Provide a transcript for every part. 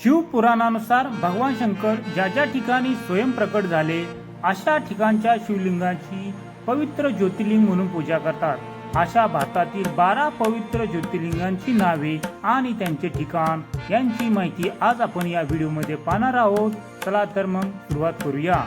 शिवपुराणानुसार भगवान शंकर ज्या ज्या ठिकाणी स्वयंप्रकट झाले अशा ठिकाणच्या शिवलिंगाची पवित्र ज्योतिर्लिंग म्हणून पूजा करतात. अशा भारतातील बारा पवित्र ज्योतिर्लिंगांची नावे आणि त्यांचे ठिकाण यांची माहिती आज आपण या व्हिडिओमध्ये पाहणार आहोत. चला तर मग सुरुवात करूया.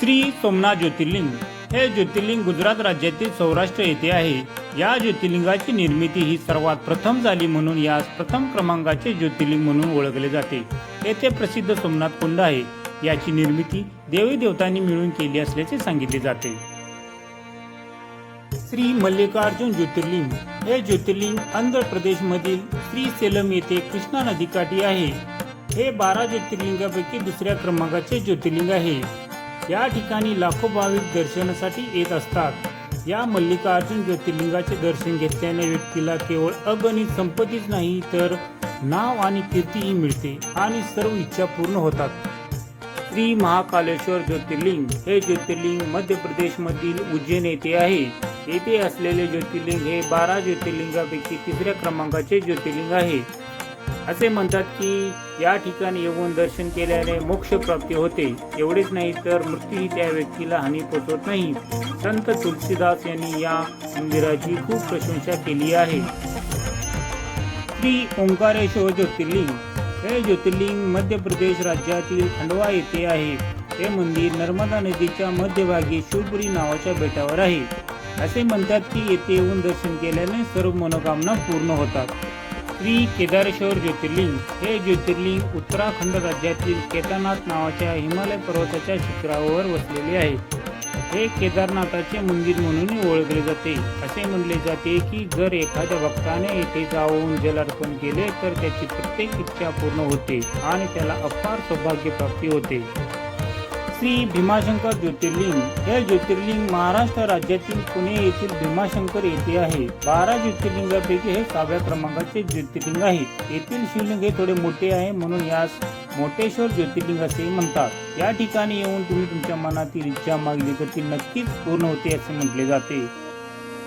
श्री सोमनाथ ज्योतिर्लिंग. हे ज्योतिर्लिंग गुजरात राज्यातील सौराष्ट्र येथे आहे. या ज्योतिर्लिंगाची निर्मिती ही सर्वात प्रथम झाली म्हणून यास प्रथम क्रमांकाचे ज्योतिर्लिंग म्हणून ओळखले जाते. येथे प्रसिद्ध सोमनाथ कुंड आहे. याची निर्मिती देवी देवतांनी मिळून केली असल्याचे सांगितले जाते. श्री मल्लिकार्जुन ज्योतिर्लिंग. हे ज्योतिर्लिंग आंध्र प्रदेशमधील श्रीसेलम येथे कृष्णा नदीकाठी आहे. हे बारा ज्योतिर्लिंगापैकी दुसऱ्या क्रमांकाचे ज्योतिर्लिंग आहे. या ठिकाणी लाखो भाविक दर्शनासाठी येत असतात. या मल्लिकार्जुन ज्योतिर्लिंगाचे दर्शन घेतल्याने व्यक्तीला केवळ अगणित संपत्तीच नाही तर नाव आणि कीर्तीही मिळते आणि सर्व इच्छा पूर्ण होतात. श्री महाकालेश्वर ज्योतिर्लिंग हे ज्योतिर्लिंग मध्य प्रदेशमधील उज्जैन येथे आहे. येथे असलेले ज्योतिर्लिंग हे बारा ज्योतिर्लिंगापैकी तिसऱ्या क्रमांकाचे ज्योतिर्लिंग आहे. असे म्हणतात की या ठिकाणी येऊन दर्शन केल्याने मोक्ष प्राप्ती होते. एवढेच नाही तर मृत्यूही त्या व्यक्तीला हानी पोचवत नाही. संत तुलसीदास यांनी या मंदिराची खूप प्रशंसा केली आहे. श्री ओंकारेश्वर ज्योतिर्लिंग. हे ज्योतिर्लिंग मध्य प्रदेश राज्यातील खंडवा येथे आहे. हे मंदिर नर्मदा नदीच्या मध्यभागी शिवपुरी नावाच्या बेटावर आहे. असे म्हणतात की येथे येऊन दर्शन केल्याने सर्व मनोकामना पूर्ण होतात. श्री केदारेश्वर ज्योतिर्लिंग हे ज्योतिर्लिंग उत्तराखंड राज्यातील केदारनाथ नावाच्या हिमालय पर्वताच्या शिखरावर वसलेले आहे. हे केदारनाथाचे मंदिर म्हणूनही ओळखले जाते. असे म्हणले जाते की जर एखाद्या भक्ताने येथे जाऊन जलार्पण केले तर त्याची प्रत्येक इच्छा पूर्ण होते आणि त्याला अपार सौभाग्य प्राप्ती होते. श्री भीमाशंकर ज्योतिर्लिंग. हे ज्योतिर्लिंग महाराष्ट्र राज्यातील पुणे येथील भीमाशंकर येथे आहे. बारा ज्योतिर्लिंगापैकी हे सहाव्या क्रमांकाचे ज्योतिर्लिंग आहे. येथील शिवलिंग हे थोडे मोठे आहे म्हणून यास मोठेश्वर ज्योतिर्लिंग असे म्हणतात. या ठिकाणी येऊन तुम्ही तुमच्या मनातील इच्छा मागली तर ती नक्कीच पूर्ण होते असे म्हटले जाते.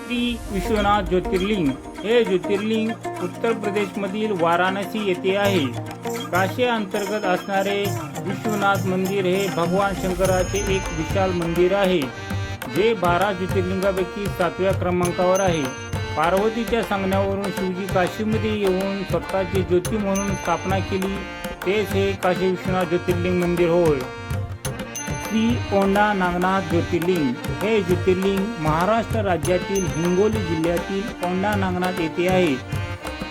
श्री विश्वनाथ ज्योतिर्लिंग. हे ज्योतिर्लिंग उत्तर प्रदेशमधील वाराणसी येथे आहे. काशी अंतर्गत असणारे विश्वनाथ मंदिर हे भगवान शंकराचे एक विशाल मंदिर आहे जे बारा ज्योतिर्लिंगापैकी सातव्या क्रमांकावर आहे. पार्वतीच्या सांगण्यावरून शिवजी काशीमध्ये येऊन स्वतःची ज्योती म्हणून स्थापना केली तेच हे काशी विश्वनाथ ज्योतिर्लिंग मंदिर होय. श्री कोंडा नागनाथ ज्योतिर्लिंग. हे ज्योतिर्लिंग महाराष्ट्र राज्यातील हिंगोली जिल्ह्यातील कोंडा नागनाथ येथे आहे.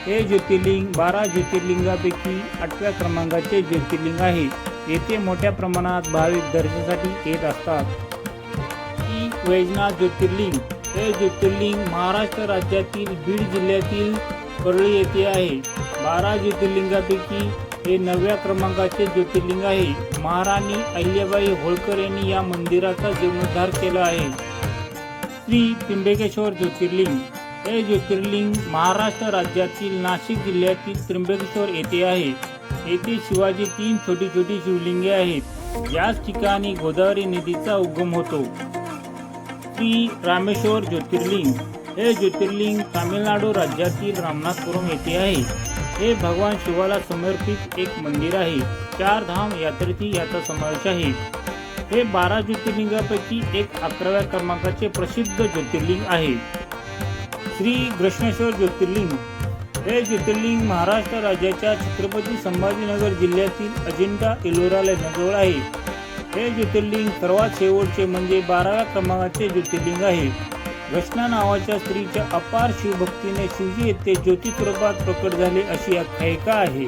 हे ज्योतिर्लिंग बारा ज्योतिर्लिंगापैकी आठव्या क्रमांकाचे ज्योतिर्लिंग आहे. येथे मोठ्या प्रमाणात भाविक दर्शनासाठी येत असतात. श्री वैजनाथ ज्योतिर्लिंग. हे ज्योतिर्लिंग महाराष्ट्र राज्यातील बीड जिल्ह्यातील परळी येथे आहे. बारा ज्योतिर्लिंगापैकी हे नवव्या क्रमांकाचे ज्योतिर्लिंग आहे. महाराणी अहिल्याबाई होळकर यांनी या मंदिराचा जीर्णोद्धार केला आहे. श्री त्र्यंबकेश्वर ज्योतिर्लिंग. हे ज्योतिर्लिंग महाराष्ट्र राज्यातील नाशिक जिल्ह्यातील त्र्यंबकेश्वर येथे आहे. येथे शिवाजी तीन छोटी छोटी शिवलिंगे आहेत. याच ठिकाणी गोदावरी नदीचा उगम होतो. श्री रामेश्वर ज्योतिर्लिंग. हे ज्योतिर्लिंग तामिळनाडू राज्यातील रामनाथपुरम येथे आहे. हे भगवान शिवाला समर्पित एक मंदिर आहे. चार धाम यात्रेची याचा समावेश आहे. हे बारा ज्योतिर्लिंगापैकी एक अकराव्या क्रमांकाचे प्रसिद्ध ज्योतिर्लिंग आहे. श्री कृष्णेश्वर ज्योतिर्लिंग. हे ज्योतिर्लिंग महाराष्ट्र राज्याच्या छत्रपती संभाजीनगर जिल्ह्यातील अजिंठा एलोरा नजवळ आहे. हे ज्योतिर्लिंग सर्वात शेवटचे म्हणजे बाराव्या क्रमांकाचे ज्योतिर्लिंग आहे. घटना नावाच्या स्त्रीच्या अपार शिवभक्तीने शिवजी येथे ज्योतिस्वरूपात प्रकट झाले अशी आख्यायिका आहे.